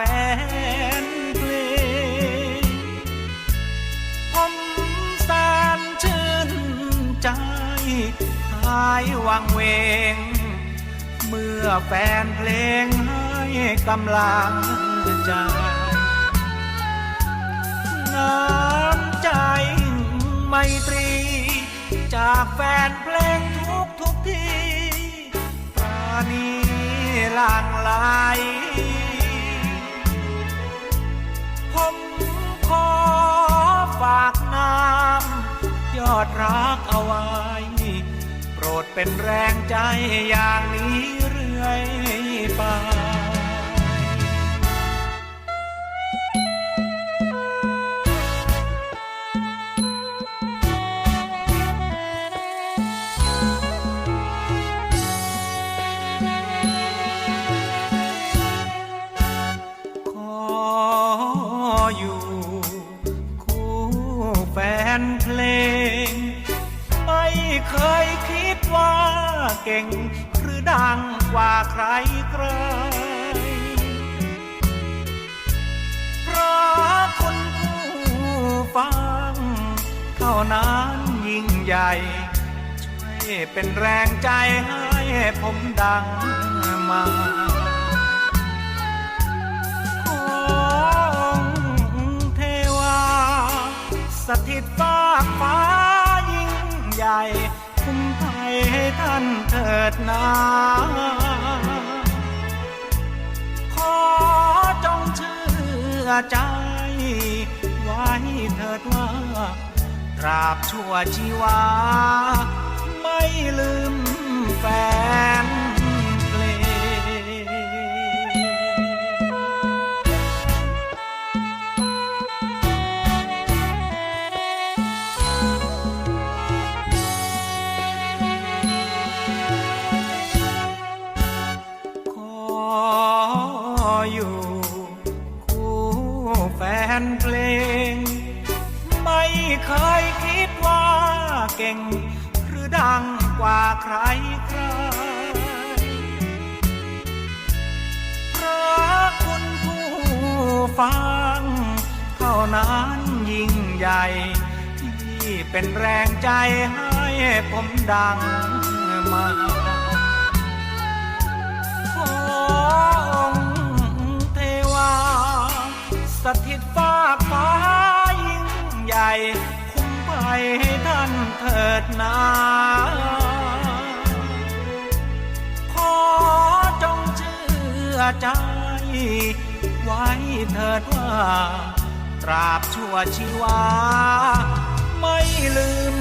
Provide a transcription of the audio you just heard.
แฟนเพลงผมแสนชื่นใจหายวังเวง เมื่อแฟนเพลงให้กำลังใจน้ำใจไมตรี จากแฟนเพลงทุกทุกที่ปราณีหลั่งไหล ดรักเอาไว้ โปรดเป็นแรงใจอย่างนี้ เก่ง หรือดังกว่าใครใครเพราะคนผู้ฟัง เท่านั้นยิ่งใหญ่ ช่วยเป็นแรงใจให้ผมดังมาของเทวา สถิตฟากฟ้า ถิดนาขอจงเชื่อใจ ไว้เถิดว่า ตราบชั่วชีวา ไม่ลืม อยู่ คู่แฟนเพลง ไม่เคยคิดว่าเก่ง หรือดังกว่าใครใครเพราะคุณผู้ฟัง เท่านั้นยิ่งใหญ่ ที่เป็นแรงใจให้ผมดัง คุ้มภัยให้ท่านเถิดนาขอจงเชื่อใจ ไว้เถิดว่า ตราบชั่วชีวา ไม่ลืม